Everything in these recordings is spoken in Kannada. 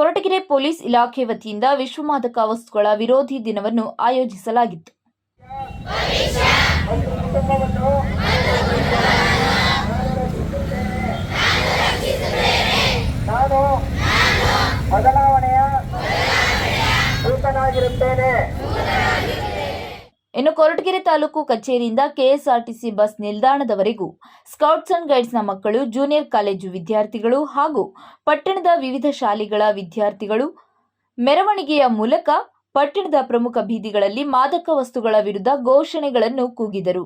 ಕೊರಟಗೆರೆ ಪೊಲೀಸ್ ಇಲಾಖೆ ವತಿಯಿಂದ ವಿಶ್ವ ಮಾದಕ ವಸ್ತುಗಳ ವಿರೋಧಿ ದಿನವನ್ನು ಆಯೋಜಿಸಲಾಗಿತ್ತು. ಬದಲಾವಣೆಯ ದೂತನಾಗಿರುತ್ತೇನೆ ಇನ್ನು ಕೊರಟಗೆರೆ ತಾಲೂಕು ಕಚೇರಿಯಿಂದ ಕೆಎಸ್ಆರ್ಟಿಸಿ ಬಸ್ ನಿಲ್ದಾಣದವರೆಗೂ ಸ್ಕೌಟ್ಸ್ ಅಂಡ್ ಗೈಡ್ಸ್ನ ಮಕ್ಕಳು, ಜೂನಿಯರ್ ಕಾಲೇಜು ವಿದ್ಯಾರ್ಥಿಗಳು ಹಾಗೂ ಪಟ್ಟಣದ ವಿವಿಧ ಶಾಲೆಗಳ ವಿದ್ಯಾರ್ಥಿಗಳು ಮೆರವಣಿಗೆಯ ಮೂಲಕ ಪಟ್ಟಣದ ಪ್ರಮುಖ ಬೀದಿಗಳಲ್ಲಿ ಮಾದಕ ವಸ್ತುಗಳ ವಿರುದ್ಧ ಘೋಷಣೆಗಳನ್ನು ಕೂಗಿದರು.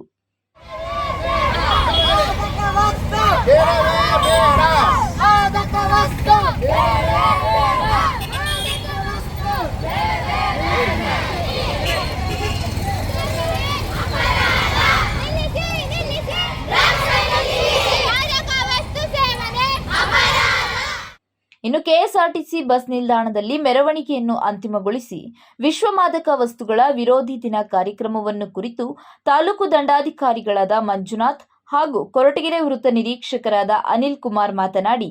ಕೆಎಸ್ಆರ್ಟಿಸಿ ಬಸ್ ನಿಲ್ದಾಣದಲ್ಲಿ ಮೆರವಣಿಗೆಯನ್ನು ಅಂತಿಮಗೊಳಿಸಿ ವಿಶ್ವ ಮಾದಕ ವಸ್ತುಗಳ ವಿರೋಧಿ ದಿನ ಕಾರ್ಯಕ್ರಮವನ್ನು ಕುರಿತು ತಾಲೂಕು ದಂಡಾಧಿಕಾರಿಗಳಾದ ಮಂಜುನಾಥ್ ಹಾಗೂ ಕೊರಟಗೆರೆ ವೃತ್ತ ನಿರೀಕ್ಷಕರಾದ ಅನಿಲ್ ಕುಮಾರ್ ಮಾತನಾಡಿ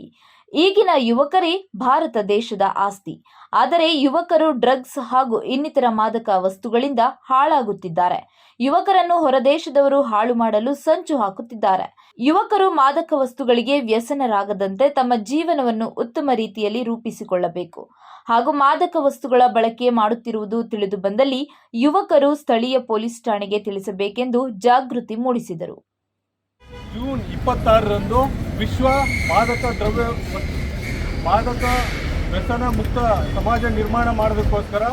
ಈಗಿನ ಯುವಕರೇ ಭಾರತ ದೇಶದ ಆಸ್ತಿ. ಆದರೆ ಯುವಕರು ಡ್ರಗ್ಸ್ ಹಾಗೂ ಇನ್ನಿತರ ಮಾದಕ ವಸ್ತುಗಳಿಂದ ಹಾಳಾಗುತ್ತಿದ್ದಾರೆ. ಯುವಕರನ್ನು ಹೊರದೇಶದವರು ಹಾಳು ಮಾಡಲು ಸಂಚು ಹಾಕುತ್ತಿದ್ದಾರೆ. ಯುವಕರು ಮಾದಕ ವಸ್ತುಗಳಿಗೆ ವ್ಯಸನರಾಗದಂತೆ ತಮ್ಮ ಜೀವನವನ್ನು ಉತ್ತಮ ರೀತಿಯಲ್ಲಿ ರೂಪಿಸಿಕೊಳ್ಳಬೇಕು. ಹಾಗೂ ಮಾದಕ ವಸ್ತುಗಳ ಬಳಕೆ ಮಾಡುತ್ತಿರುವುದು ತಿಳಿದು ಬಂದಲ್ಲಿ ಯುವಕರು ಸ್ಥಳೀಯ ಪೊಲೀಸ್ ಠಾಣೆಗೆ ತಿಳಿಸಬೇಕೆಂದು ಜಾಗೃತಿ ಮೂಡಿಸಿದರು. ಜೂನ್ ಇಪ್ಪತ್ತಾರರಂದು ವಿಶ್ವ ಮಾದಕ ದ್ರವ್ಯ ಮಾದಕ ವ್ಯಸನ ಮುಕ್ತ ಸಮಾಜ ನಿರ್ಮಾಣ ಮಾಡೋದಕ್ಕೋಸ್ಕರ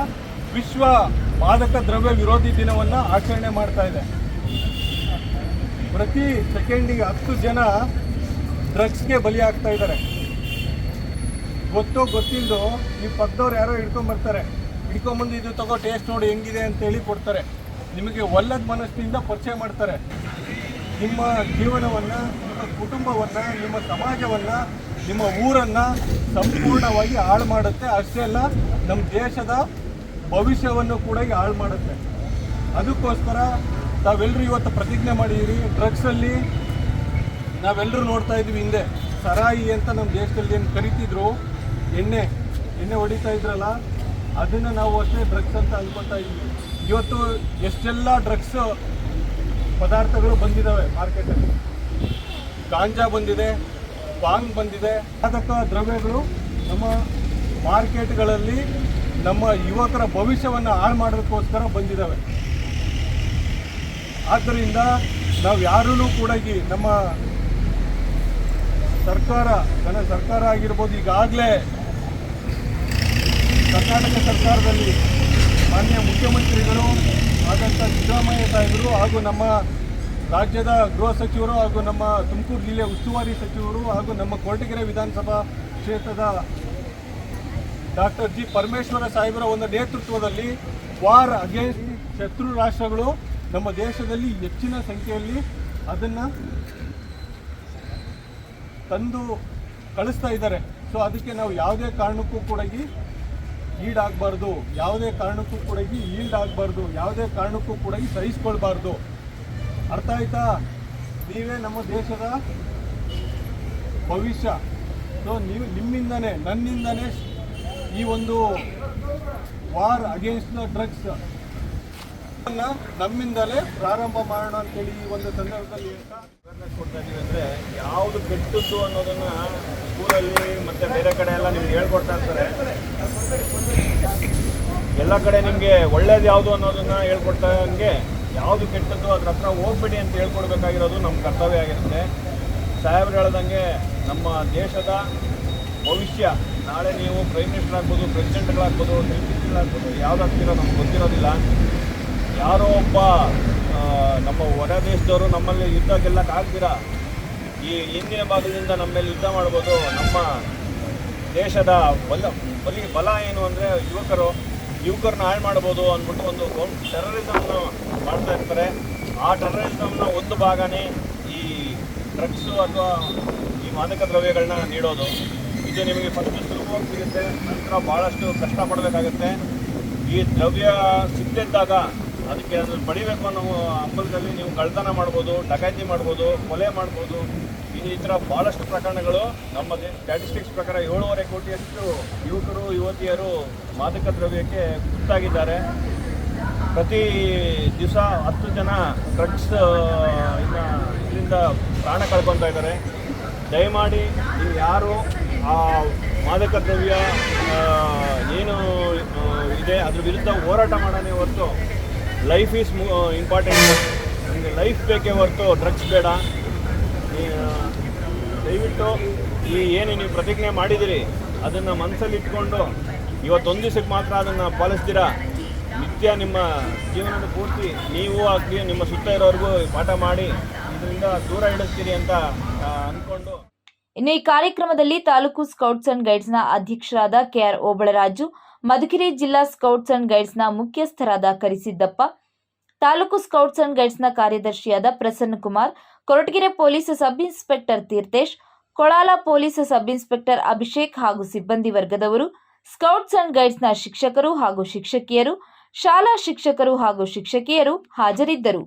ವಿಶ್ವ ಮಾದಕ ದ್ರವ್ಯ ವಿರೋಧಿ ದಿನವನ್ನು ಆಚರಣೆ ಮಾಡ್ತಾ ಇದೆ. ಪ್ರತಿ ಸೆಕೆಂಡಿಗೆ ಹತ್ತು ಜನ ಡ್ರಗ್ಸ್ಗೆ ಬಲಿ ಆಗ್ತಾ ಇದ್ದಾರೆ. ಗೊತ್ತೋ ಗೊತ್ತಿಲ್ಲದು ನೀವು ಪಕ್ಕದವ್ರು ಯಾರೋ ಹಿಡ್ಕೊಂಬರ್ತಾರೆ ಹಿಡ್ಕೊಂಬಂದು ಇದು ತಗೋ ಟೇಸ್ಟ್ ನೋಡಿ ಹೆಂಗಿದೆ ಅಂತೇಳಿ ಕೊಡ್ತಾರೆ. ನಿಮಗೆ ಒಲ್ಲದ ಮನಸ್ಸಿನಿಂದ ಪರಿಚಯ ಮಾಡ್ತಾರೆ. ನಿಮ್ಮ ಜೀವನವನ್ನು, ನಿಮ್ಮ ಕುಟುಂಬವನ್ನು, ನಿಮ್ಮ ಸಮಾಜವನ್ನು, ನಿಮ್ಮ ಊರನ್ನು ಸಂಪೂರ್ಣವಾಗಿ ಹಾಳು ಮಾಡುತ್ತೆ. ಅಷ್ಟೇ ಅಲ್ಲ ನಮ್ಮ ದೇಶದ ಭವಿಷ್ಯವನ್ನು ಕೂಡ ಹಾಳು ಮಾಡುತ್ತೆ. ಅದಕ್ಕೋಸ್ಕರ ತಾವೆಲ್ಲರೂ ಇವತ್ತು ಪ್ರತಿಜ್ಞೆ ಮಾಡಿದ್ದೀರಿ ಡ್ರಗ್ಸಲ್ಲಿ ನಾವೆಲ್ಲರೂ ನೋಡ್ತಾ ಇದ್ದೀವಿ ಹಿಂದೆ. ಸರಾಯಿ ಅಂತ ನಮ್ಮ ದೇಶದಲ್ಲಿ ಏನು ಕರಿತಿದ್ರು, ಎಣ್ಣೆ ಎಣ್ಣೆ ಹೊಡಿತಾ ಇದ್ರಲ್ಲ, ಅದನ್ನು ನಾವು ಅಷ್ಟೇ ಡ್ರಗ್ಸ್ ಅಂತ ಅನ್ಕೊತಾ ಇದ್ದೀವಿ ಇವತ್ತು ಎಷ್ಟೆಲ್ಲ ಡ್ರಗ್ಸ್ ಪದಾರ್ಥಗಳು ಬಂದಿದ್ದಾವೆ ಮಾರ್ಕೆಟಲ್ಲಿ. ಗಾಂಜಾ ಬಂದಿದೆ ಬಾಂಗ್ ಬಂದಿದೆ. ಮಾದಕ ದ್ರವ್ಯಗಳು ನಮ್ಮ ಮಾರ್ಕೆಟ್ಗಳಲ್ಲಿ ನಮ್ಮ ಯುವಕರ ಭವಿಷ್ಯವನ್ನು ಹಾಳು ಮಾಡೋದಕ್ಕೋಸ್ಕರ ಬಂದಿದ್ದಾವೆ ಆದ್ದರಿಂದ ನಾವು ಯಾರೂ ಕೂಡ ಈ ನಮ್ಮ ಸರ್ಕಾರ ನನ್ನ ಸರ್ಕಾರ ಆಗಿರ್ಬೋದು ಈಗಾಗಲೇ ಕರ್ನಾಟಕ ಸರ್ಕಾರದಲ್ಲಿ ಮಾನ್ಯ ಮುಖ್ಯಮಂತ್ರಿಗಳು ಆದಂಥ ಸಿದ್ದರಾಮಯ್ಯ ಸಾಹೇಬರು ಹಾಗೂ ನಮ್ಮ ರಾಜ್ಯದ ಗೃಹ ಸಚಿವರು ಹಾಗೂ ನಮ್ಮ ತುಮಕೂರು ಜಿಲ್ಲೆ ಉಸ್ತುವಾರಿ ಸಚಿವರು ಹಾಗೂ ನಮ್ಮ ಕೊರಟಗೆರೆ ವಿಧಾನಸಭಾ ಕ್ಷೇತ್ರದ ಡಾಕ್ಟರ್ ಜಿ ಪರಮೇಶ್ವರ ಸಾಹೇಬರ ಒಂದು ನೇತೃತ್ವದಲ್ಲಿ ವಾರ್ ಅಗೇನ್ಸ್ಟ್ ಶತ್ರು ರಾಷ್ಟ್ರಗಳು ನಮ್ಮ ದೇಶದಲ್ಲಿ ಹೆಚ್ಚಿನ ಸಂಖ್ಯೆಯಲ್ಲಿ ಅದನ್ನು ತಂದು ಕಳಿಸ್ತಾ ಇದ್ದಾರೆ. ಸೊ ಅದಕ್ಕೆ ನಾವು ಯಾವುದೇ ಕಾರಣಕ್ಕೂ ಕೂಡ ಈಡಾಗಬಾರ್ದು. ಯಾವುದೇ ಕಾರಣಕ್ಕೂ ಕೂಡ ಈಲ್ಡ್ ಆಗಬಾರ್ದು ಯಾವುದೇ ಕಾರಣಕ್ಕೂ ಕೂಡ ಸಹಿಸ್ಕೊಳ್ಬಾರ್ದು. ಅರ್ಥ ಆಯ್ತಾ? ನೀವೇ ನಮ್ಮ ದೇಶದ ಭವಿಷ್ಯ. ಸೊ ನೀವು ನಿಮ್ಮಿಂದನೇ, ನನ್ನಿಂದನೇ ಈ ಒಂದು ವಾರ್ ಅಗೇನ್ಸ್ಟ್ ದ ಡ್ರಗ್ಸ್ ನಮ್ಮಿಂದಲೇ ಪ್ರಾರಂಭ ಮಾಡೋಣ ಅಂತೇಳಿ ಈ ಒಂದು ಸಂದರ್ಭದಲ್ಲಿ ಅಂತ ಕೊಡ್ತಾ ಇದೀವಿ ಅಂದರೆ ಯಾವುದು ಕೆಟ್ಟದ್ದು ಅನ್ನೋದನ್ನ ಸ್ಕೂಲಲ್ಲಿ ಮತ್ತೆ ಬೇರೆ ಕಡೆ ಎಲ್ಲ ನಿಮ್ಗೆ ಹೇಳ್ಕೊಡ್ತಾ ಇರ್ತಾರೆ. ಎಲ್ಲ ಕಡೆ ನಿಮಗೆ ಒಳ್ಳೇದು ಯಾವುದು ಅನ್ನೋದನ್ನ ಹೇಳ್ಕೊಡ್ತಾ ಹಂಗೆ ಯಾವುದು ಕೆಟ್ಟದ್ದು ಅದ್ರ ಹತ್ರ ಹೋಗ್ಬೇಡಿ ಅಂತ ಹೇಳ್ಕೊಡ್ಬೇಕಾಗಿರೋದು ನಮ್ಮ ಕರ್ತವ್ಯ ಆಗಿರುತ್ತೆ. ಸಾಹೇಬ್ರು ಹೇಳ್ದಂಗೆ ನಮ್ಮ ದೇಶದ ಭವಿಷ್ಯ, ನಾಳೆ ನೀವು ಪ್ರೈಮ್ ಮಿನಿಸ್ಟರ್ ಆಗ್ಬೋದು ಪ್ರೆಸಿಡೆಂಟ್ಗಳಾಗ್ಬೋದು ಚೀಫ್ ಮಿನಿಸ್ಟರ್ಗಳಾಗ್ಬೋದು ಯಾವ್ದಾಗ್ತಿರೋ ನಮ್ಗೆ ಗೊತ್ತಿರೋದಿಲ್ಲ. ಯಾರೋ ಒಬ್ಬ ನಮ್ಮ ಹೊರ ದೇಶದವರು ನಮ್ಮಲ್ಲಿ ಯುದ್ಧ ಗೆಲ್ಲಕ್ಕಾಗ್ದಿರ ಈ ಹಿಂದಿನ ಭಾಗದಿಂದ ನಮ್ಮ ಮೇಲೆ ಯುದ್ಧ ಮಾಡ್ಬೋದು. ನಮ್ಮ ದೇಶದ ಬಲ, ಬಲಿ, ಬಲ ಏನು ಅಂದರೆ ಯುವಕರು, ಯುವಕರನ್ನ ಹಾಳು ಮಾಡ್ಬೋದು ಅಂದ್ಬಿಟ್ಟು ಒಂದು ಟೆರರಿಸಮ್ನ ಮಾಡ್ತಾ ಇರ್ತಾರೆ. ಆ ಟೆರರಿಸಮ್ನ ಒಂದು ಭಾಗನೇ ಈ ಡ್ರಗ್ಸು ಅಥವಾ ಈ ಮಾದಕ ದ್ರವ್ಯಗಳನ್ನ ನೀಡೋದು. ಇದು ನಿಮಗೆ ಫಸ್ಟ್ ಸುಲಭವಾಗಿ ಸಿಗುತ್ತೆ. ನಂತರ ಭಾಳಷ್ಟು ಕಷ್ಟಪಡಬೇಕಾಗುತ್ತೆ. ಈ ದ್ರವ್ಯ ಸಿಕ್ತಿದ್ದಾಗ ಅದಕ್ಕೆ ಅದು ಬಡಿಬೇಕು ಅನ್ನೋ ಅಂಬಲದಲ್ಲಿ ನೀವು ಕಳ್ತನ ಮಾಡ್ಬೋದು, ಡಕಾಯಿತಿ ಮಾಡ್ಬೋದು, ಕೊಲೆ ಮಾಡ್ಬೋದು. ಈ ಥರ ಭಾಳಷ್ಟು ಪ್ರಕರಣಗಳು ನಮ್ಮ ಸ್ಟ್ಯಾಟಿಸ್ಟಿಕ್ಸ್ ಪ್ರಕಾರ ಏಳೂವರೆ ಕೋಟಿಯಷ್ಟು ಯುವಕರು, ಯುವತಿಯರು ಮಾದಕ ದ್ರವ್ಯಕ್ಕೆ ಗುತ್ತಾಗಿದ್ದಾರೆ ಪ್ರತಿ ದಿವಸ ಹತ್ತು ಜನ ಡ್ರಗ್ಸ್ ಇನ್ನು ಇದರಿಂದ ಪ್ರಾಣ ಕಳ್ಕೊತಾ ಇದ್ದಾರೆ. ದಯಮಾಡಿ ನೀವು ಯಾರು ಆ ಮಾದಕ ದ್ರವ್ಯ ಏನು ಇದೆ, ಅದ್ರ ವಿರುದ್ಧ ಹೋರಾಟ ಮಾಡೋಣ ಹೊರತು ಲೈಫ್ ಈಸ್ ಇಂಪಾರ್ಟೆಂಟ್ ನಿಮಗೆ ಲೈಫ್ ಬೇಕೇ ಹೊರತು ಡ್ರಗ್ಸ್ ಬೇಡ. ದಯವಿಟ್ಟು ಈ ಏನು ನೀವು ಪ್ರತಿಜ್ಞೆ ಮಾಡಿದಿರಿ, ಅದನ್ನು ಮನಸ್ಸಲ್ಲಿ ಇಟ್ಕೊಂಡು ಇವತ್ತೊಂದು ದಿವಸಕ್ಕೆ ಮಾತ್ರ ಅದನ್ನು ಪಾಲಿಸ್ತೀರಾ? ನಿತ್ಯ ನಿಮ್ಮ ಜೀವನದ ಪೂರ್ತಿ ನೀವು ಆಗಲಿ, ನಿಮ್ಮ ಸುತ್ತ ಇರೋರಿಗೂ ಪಾಠ ಮಾಡಿ ಇದರಿಂದ ದೂರ ಇಡುತ್ತೀರಿ ಅಂತ ಅಂದ್ಕೊಂಡು ಇನ್ನು ಈ ಕಾರ್ಯಕ್ರಮದಲ್ಲಿ ತಾಲೂಕು ಸ್ಕೌಟ್ಸ್ ಅಂಡ್ ಗೈಡ್ಸ್ನ ಅಧ್ಯಕ್ಷರಾದ ಕೆಆರ್ ಓಬಳರಾಜು ಮಧುಗಿರಿ ಜಿಲ್ಲಾ ಸ್ಕೌಟ್ಸ್ ಅಂಡ್ ಗೈಡ್ಸ್ನ ಮುಖ್ಯಸ್ಥರಾದ ಕರಿಸಿದ್ದಪ್ಪ, ತಾಲೂಕು ಸ್ಕೌಟ್ಸ್ ಅಂಡ್ ಗೈಡ್ಸ್ನ ಕಾರ್ಯದರ್ಶಿಯಾದ Prasanna Kumar, Koratagere police sub inspector Theerthesh, Kolala police sub inspector Abhishek ಹಾಗೂ ಸಿಬ್ಬಂದಿ ವರ್ಗದವರು, ಸ್ಕೌಟ್ಸ್ ಅಂಡ್ ಗೈಡ್ಸ್ನ ಶಿಕ್ಷಕರು ಹಾಗೂ ಶಿಕ್ಷಕಿಯರು, ಶಾಲಾ ಶಿಕ್ಷಕರು ಹಾಗೂ ಶಿಕ್ಷಕಿಯರು ಹಾಜರಿದ್ದರು.